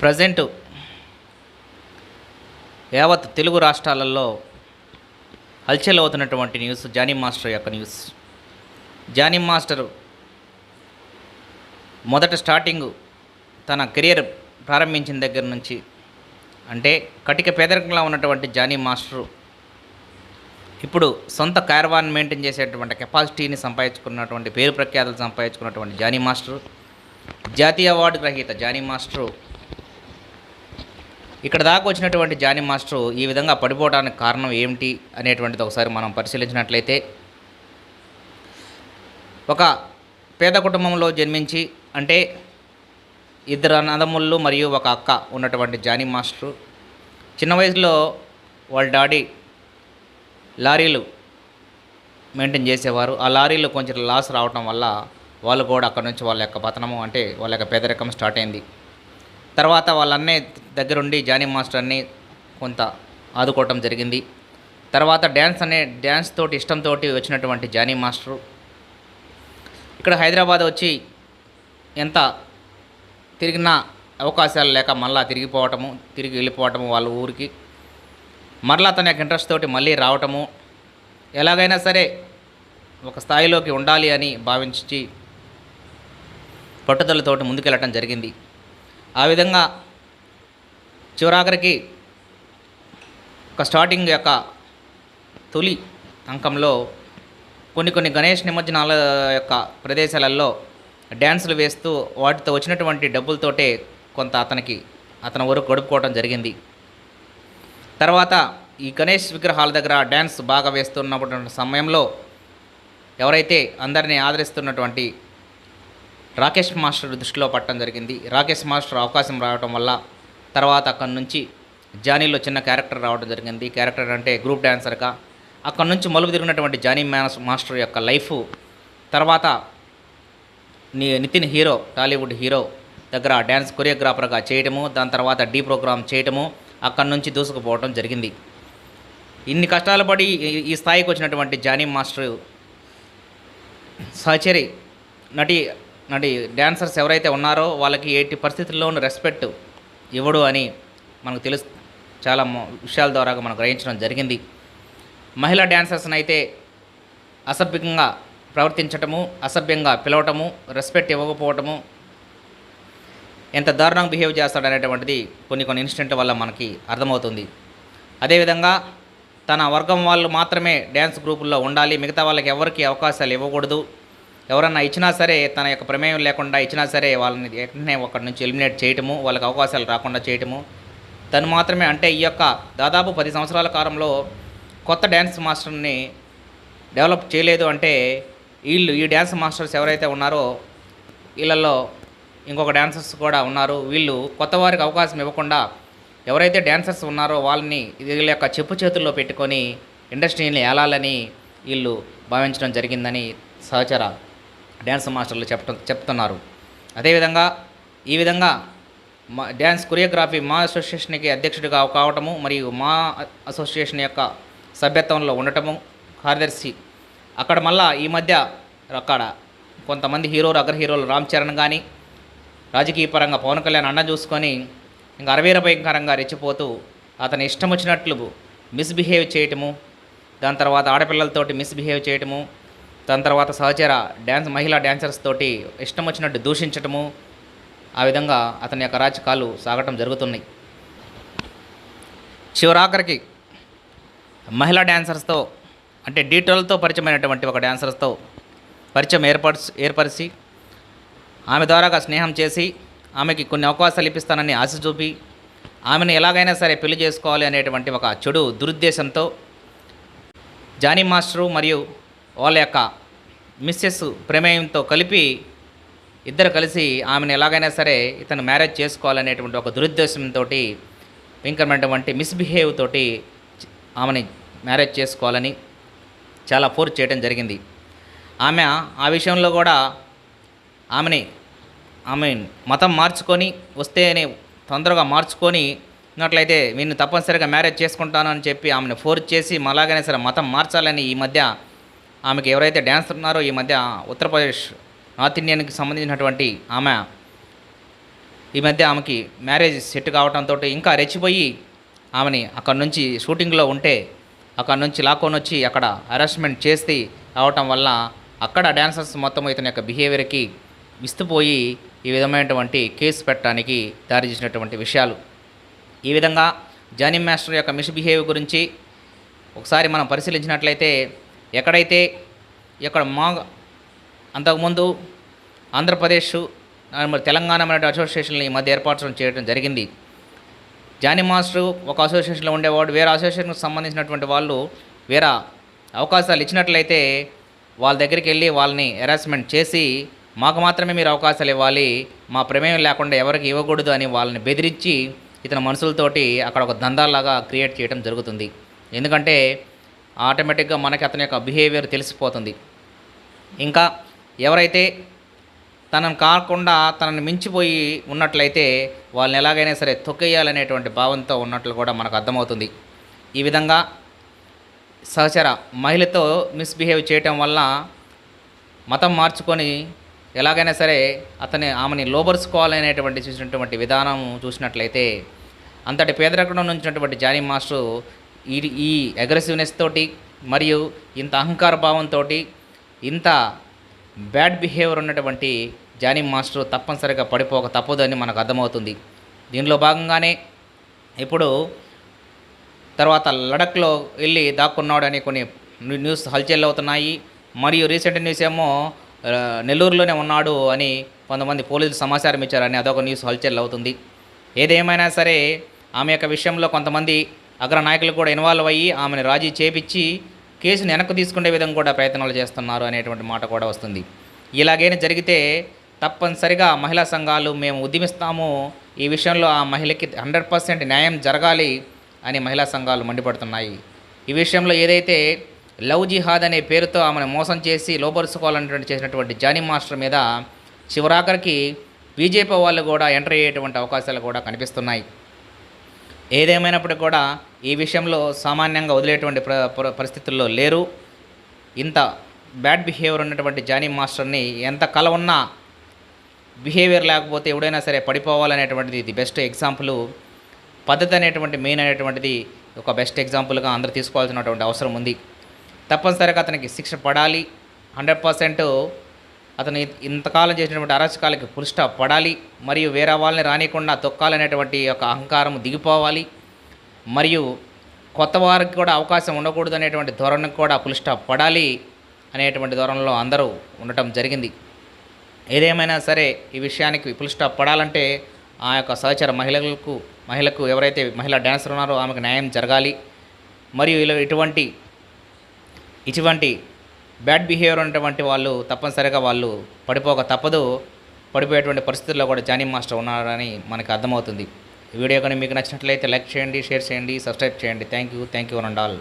Present యావత్ తెలుగు రాష్ట్రాలలో హల్చల్ అవుతున్నటువంటి న్యూస్ జానీ మాస్టర్ యొక్క న్యూస్. జానీ మాస్టర్ మొదట స్టార్టింగ్ తన కెరియర్ ప్రారంభించిన దగ్గర నుంచి అంటే కటిక పేదరికంలో ఉన్నటువంటి జానీ మాస్టరు ఇప్పుడు సొంత కార్వాన్ మెయింటైన్ చేసేటువంటి కెపాసిటీని సంపాదించుకున్నటువంటి పేరు ప్రఖ్యాతలు సంపాదించుకున్నటువంటి జానీ మాస్టరు. జాతీయ అవార్డు గ్రహీత జానీ మాస్టరు ఇక్కడ దాకా వచ్చినటువంటి జానీ మాస్టర్ ఈ విధంగా పడిపోవడానికి కారణం ఏమిటి అనేటువంటిది ఒకసారి మనం పరిశీలించినట్లయితే ఒక పేద కుటుంబంలో జన్మించి అంటే ఇద్దరు అన్నదమ్ముళ్ళు మరియు ఒక అక్క ఉన్నటువంటి జానీ మాస్టర్ చిన్న వయసులో వాళ్ళ డాడీ లారీలు మెయింటైన్ చేసేవారు. ఆ లారీలు కొంచెం లాస్ రావటం వల్ల వాళ్ళు కూడా అక్కడ నుంచి వాళ్ళ యొక్క పతనము అంటే వాళ్ళ యొక్క పేదరికం స్టార్ట్ అయింది. తర్వాత వాళ్ళ అన్నయ్య దగ్గరుండి జానీ మాస్టర్ని కొంత ఆదుకోవటం జరిగింది. తర్వాత డ్యాన్స్ అనే డ్యాన్స్ తోటి ఇష్టంతో వచ్చినటువంటి జానీ మాస్టరు. ఇక్కడ హైదరాబాద్ వచ్చి ఎంత తిరిగినా అవకాశాలు లేక మళ్ళా తిరిగిపోవటము తిరిగి వెళ్ళిపోవటము వాళ్ళ ఊరికి. మరలా తన యొక్క ఇంట్రెస్ట్ తోటి మళ్ళీ రావటము. ఎలాగైనా సరే ఒక స్థాయిలోకి ఉండాలి అని భావించి పట్టుదలతోటి ముందుకెళ్ళటం జరిగింది. ఆ విధంగా చివరాఖరికి ఒక స్టార్టింగ్ యొక్క తొలి అంకంలో కొన్ని కొన్ని గణేష్ నిమజ్జనాల యొక్క ప్రదేశాలలో డ్యాన్సులు వేస్తూ వాటితో వచ్చినటువంటి డబ్బులతోటే కొంత అతనికి అతని వరకు గడుపుకోవడం జరిగింది. తర్వాత ఈ గణేష్ విగ్రహాల దగ్గర డ్యాన్స్ బాగా వేస్తున్నటువంటి సమయంలో ఎవరైతే అందరినీ ఆదరిస్తున్నటువంటి రాకేష్ మాస్టర్ దృష్టిలో పట్టడం జరిగింది. రాకేష్ మాస్టర్ అవకాశం రావడం వల్ల తర్వాత అక్కడి నుంచి జానీలో చిన్న క్యారెక్టర్ రావడం జరిగింది. క్యారెక్టర్ అంటే గ్రూప్ డ్యాన్సర్గా అక్కడి నుంచి మలుపు తిరిగినటువంటి జానీ మాస్ మాస్టర్ యొక్క లైఫ్ తర్వాత ని నితిన్ హీరో టాలీవుడ్ హీరో దగ్గర డ్యాన్స్ కొరియోగ్రాఫర్గా చేయటము దాని తర్వాత డీ ప్రోగ్రామ్ చేయటము అక్కడి నుంచి దూసుకుపోవడం జరిగింది. ఇన్ని కష్టాలు పడి ఈ స్థాయికి వచ్చినటువంటి జానీ మాస్టర్ సహచరి నటి అంటే డ్యాన్సర్స్ ఎవరైతే ఉన్నారో వాళ్ళకి ఎట్టి పరిస్థితుల్లోనూ రెస్పెక్ట్ ఇవ్వడు అని మనకు తెలుసు. చాలా విషయాల ద్వారా మనం గ్రహించడం జరిగింది. మహిళా డ్యాన్సర్స్ని అయితే అసభ్యంగా ప్రవర్తించటము అసభ్యంగా పిలవటము రెస్పెక్ట్ ఇవ్వకపోవటము ఎంత దారుణంగా బిహేవ్ చేస్తాడనేటువంటిది కొన్ని కొన్ని ఇన్సిడెంట్ వల్ల మనకి అర్థమవుతుంది. అదేవిధంగా తన వర్గం వాళ్ళు మాత్రమే డ్యాన్స్ గ్రూపుల్లో ఉండాలి మిగతా వాళ్ళకి ఎవరికి అవకాశాలు ఇవ్వకూడదు. ఎవరన్నా ఇచ్చినా సరే తన యొక్క ప్రమేయం లేకుండా ఇచ్చినా సరే వాళ్ళని వెంటనే ఒకటి నుంచి ఎలిమినేట్ చేయటము వాళ్ళకి అవకాశాలు రాకుండా చేయటము. తను మాత్రమే అంటే ఈ యొక్క దాదాపు పది సంవత్సరాల కాలంలో కొత్త డ్యాన్స్ మాస్టర్ని డెవలప్ చేయలేదు అంటే వీళ్ళు ఈ డ్యాన్స్ మాస్టర్స్ ఎవరైతే ఉన్నారో వీళ్ళల్లో ఇంకొక డ్యాన్సర్స్ కూడా ఉన్నారు. వీళ్ళు కొత్త వారికి అవకాశం ఇవ్వకుండా ఎవరైతే డ్యాన్సర్స్ ఉన్నారో వాళ్ళని వీళ్ళ యొక్క చెప్పు చేతుల్లో పెట్టుకొని ఇండస్ట్రీని ఏలాలని వీళ్ళు భావించడం జరిగిందని సహచరాలు డ్యాన్స్ మాస్టర్లు చెప్ప చెప్తున్నారు. అదేవిధంగా ఈ విధంగా మా డ్యాన్స్ కొరియోగ్రఫీ మా అసోసియేషన్కి అధ్యక్షుడిగా కావటము మరియు మా అసోసియేషన్ యొక్క సభ్యత్వంలో ఉండటము కార్యదర్శి అక్కడ మళ్ళా ఈ మధ్య అక్కడ కొంతమంది హీరోలు అగ్ర హీరోలు రామ్ చరణ్ కానీ రాజకీయ పరంగా పవన్ కళ్యాణ్ అన్న చూసుకొని ఇంకా అరవీర భయంకరంగా రెచ్చిపోతూ అతని ఇష్టం వచ్చినట్లు మిస్బిహేవ్ చేయటము దాని తర్వాత ఆడపిల్లలతోటి మిస్బిహేవ్ చేయటము దాని తర్వాత సహచర డ్యాన్స్ మహిళా డ్యాన్సర్స్ తోటి ఇష్టం వచ్చినట్టు దూషించటము ఆ విధంగా అతని యొక్క రాజకాలు సాగటం జరుగుతున్నాయి. చివరాఖరికి మహిళా డ్యాన్సర్స్తో అంటే డీటెయిల్తో పరిచయమైనటువంటి ఒక డ్యాన్సర్స్తో పరిచయం ఏర్పరిచి ఏర్పరిచి ఆమె ద్వారాగా స్నేహం చేసి ఆమెకి కొన్ని అవకాశాలు ఇప్పిస్తానని ఆశ చూపి ఆమెను ఎలాగైనా సరే పెళ్ళి చేసుకోవాలి అనేటువంటి ఒక చెడు దురుద్దేశంతో జానీ మాస్టరు మరియు వాళ్ళ యొక్క మిస్సెస్ ప్రమేయంతో కలిపి ఇద్దరు కలిసి ఆమెను ఎలాగైనా సరే ఇతను మ్యారేజ్ చేసుకోవాలనేటువంటి ఒక దురుద్దేశంతో భయంకరమైనటువంటి మిస్బిహేవ్ తోటి ఆమెని మ్యారేజ్ చేసుకోవాలని చాలా ఫోర్స్ చేయడం జరిగింది. ఆమె ఆ విషయంలో కూడా ఆమెని ఆమె మతం మార్చుకొని వస్తేనే తొందరగా మార్చుకొని ఉన్నట్లయితే నేను తప్పనిసరిగా మ్యారేజ్ చేసుకుంటాను అని చెప్పి ఆమెను ఫోర్స్ చేసి మలాగైనా సరే మతం మార్చాలని ఈ మధ్య ఆమెకి ఎవరైతే డ్యాన్సర్ ఉన్నారో ఈ మధ్య ఉత్తరప్రదేశ్ నార్త్ ఇండియన్కి సంబంధించినటువంటి ఆమె ఈ మధ్య ఆమెకి మ్యారేజ్ సెట్ కావడంతో ఇంకా రెచ్చిపోయి ఆమెని అక్కడ నుంచి షూటింగ్లో ఉంటే అక్కడ నుంచి లాక్కొని వచ్చి అక్కడ అరెస్ట్మెంట్ చేసి రావటం వల్ల అక్కడ డ్యాన్సర్స్ మొత్తం ఇతని యొక్క బిహేవియర్కి విస్తుపోయి ఈ విధమైనటువంటి కేసు పెట్టడానికి దారి చేసినటువంటి విషయాలు. ఈ విధంగా జానీ మాస్టర్ యొక్క మిస్బిహేవ్ గురించి ఒకసారి మనం పరిశీలించినట్లయితే ఎక్కడైతే ఇక్కడ మా అంతకుముందు ఆంధ్రప్రదేశ్ మరి తెలంగాణ అనే అసోసియేషన్లు ఈ మధ్య ఏర్పాటు చేయడం జరిగింది. జానీ మాస్టర్ ఒక అసోసియేషన్లో ఉండేవాడు. వేరే అసోసియేషన్కి సంబంధించినటువంటి వాళ్ళు వేరే అవకాశాలు ఇచ్చినట్లయితే వాళ్ళ దగ్గరికి వెళ్ళి వాళ్ళని హెరాస్మెంట్ చేసి మాకు మాత్రమే మీరు అవకాశాలు ఇవ్వాలి. మా ప్రమేయం లేకుండా ఎవరికి ఇవ్వకూడదు అని వాళ్ళని బెదిరించి ఇతని మనుషులతోటి అక్కడ ఒక దందాలాగా క్రియేట్ చేయడం జరుగుతుంది. ఎందుకంటే ఆటోమేటిక్గా మనకి అతని యొక్క బిహేవియర్ తెలిసిపోతుంది. ఇంకా ఎవరైతే తనను కాకుండా తనని మించిపోయి ఉన్నట్లయితే వాళ్ళని ఎలాగైనా సరే తొక్కేయాలనేటువంటి భావంతో ఉన్నట్లు కూడా మనకు అర్థమవుతుంది. ఈ విధంగా సహచర మహిళతో మిస్బిహేవ్ చేయటం వల్ల మతం మార్చుకొని ఎలాగైనా సరే అతని ఆమెని లోబరుచుకోవాలనేటువంటి చూసినటువంటి విధానం చూసినట్లయితే అంతటి పేదరికంలో నుంచినటువంటి జానీ మాస్టర్ ఈ ఈ అగ్రెసివ్నెస్ తోటి మరియు ఇంత అహంకార భావంతో ఇంత బ్యాడ్ బిహేవియర్ ఉన్నటువంటి జానీ మాస్టర్ తప్పనిసరిగా పడిపోక తప్పదు అని మనకు అర్థమవుతుంది. దీనిలో భాగంగానే ఇప్పుడు తర్వాత లడఖ్లో వెళ్ళి దాక్కున్నాడు అనే కొన్ని న్యూస్ హల్చల్ అవుతున్నాయి. మరియు రీసెంట్ న్యూస్ ఏమో నెల్లూరులోనే ఉన్నాడు అని కొంతమంది పోలీసులు సమాచారం ఇచ్చారని అదొక న్యూస్ హల్చల్ అవుతుంది. ఏదేమైనా సరే ఆమె యొక్క విషయంలో కొంతమంది అగ్ర నాయకులు కూడా ఇన్వాల్వ్ అయ్యి ఆమెను రాజీ చేపించి కేసును వెనక్కి తీసుకునే విధంగా కూడా ప్రయత్నాలు చేస్తున్నారు అనేటువంటి మాట కూడా వస్తుంది. ఇలాగైనా జరిగితే తప్పనిసరిగా మహిళా సంఘాలు మేము ఉద్యమిస్తాము. ఈ విషయంలో ఆ మహిళకి హండ్రెడ్ పర్సెంట్ న్యాయం జరగాలి అని మహిళా సంఘాలు మండిపడుతున్నాయి. ఈ విషయంలో ఏదైతే లవ్ జిహాద్ అనే పేరుతో ఆమెను మోసం చేసి లోపరుచుకోవాలనేటువంటి చేసినటువంటి జానీ మాస్టర్ మీద చివరాఖరికి బీజేపీ వాళ్ళు కూడా ఎంటర్ అయ్యేటువంటి అవకాశాలు కూడా కనిపిస్తున్నాయి. ఏదేమైనప్పటికీ కూడా ఈ విషయంలో సామాన్యంగా వదిలేటువంటి ప్ర పరిస్థితుల్లో లేరు. ఇంత బ్యాడ్ బిహేవియర్ ఉన్నటువంటి జానీ మాస్టర్ని ఎంత కల ఉన్నా బిహేవియర్ లేకపోతే ఎవడైనా సరే పడిపోవాలనేటువంటిది ఇది బెస్ట్ ఎగ్జాంపుల్. పద్ధతి అనేటువంటి మెయిన్ అనేటువంటిది ఒక బెస్ట్ ఎగ్జాంపుల్గా అందరూ తీసుకోవాల్సినటువంటి అవసరం ఉంది. తప్పనిసరిగా అతనికి శిక్ష పడాలి. హండ్రెడ్ పర్సెంట్ అతను ఇంతకాలం చేసినటువంటి అరాచకాలకి ఫుల్ స్టాప్ పడాలి మరియు వేరే వాళ్ళని రానియకుండా తొక్కాలనేటువంటి యొక్క అహంకారం దిగిపోవాలి మరియు కొత్త వారికి కూడా అవకాశం ఉండకూడదు అనేటువంటి ధోరణికి కూడా ఫుల్ స్టాప్ పడాలి అనేటువంటి ధోరణిలో అందరూ ఉండటం జరిగింది. ఏదేమైనా సరే ఈ విషయానికి ఫుల్ స్టాప్ పడాలంటే ఆ యొక్క సహచర మహిళలకు మహిళకు ఎవరైతే మహిళా డ్యాన్సర్ ఉన్నారో ఆమెకు న్యాయం జరగాలి మరియు ఇలా ఇటువంటి ఇటువంటి బ్యాడ్ బిహేవియర్ ఉన్నటువంటి వాళ్ళు తప్పనిసరిగా వాళ్ళు పడిపోక తప్పదు. పడిపోయేటువంటి పరిస్థితుల్లో కూడా జానీ మాస్టర్ ఉన్నారని మనకు అర్థమవుతుంది. ఈ వీడియో కానీ మీకు నచ్చినట్లయితే లైక్ చేయండి షేర్ చేయండి సబ్స్క్రైబ్ చేయండి. Thank you thank you and all.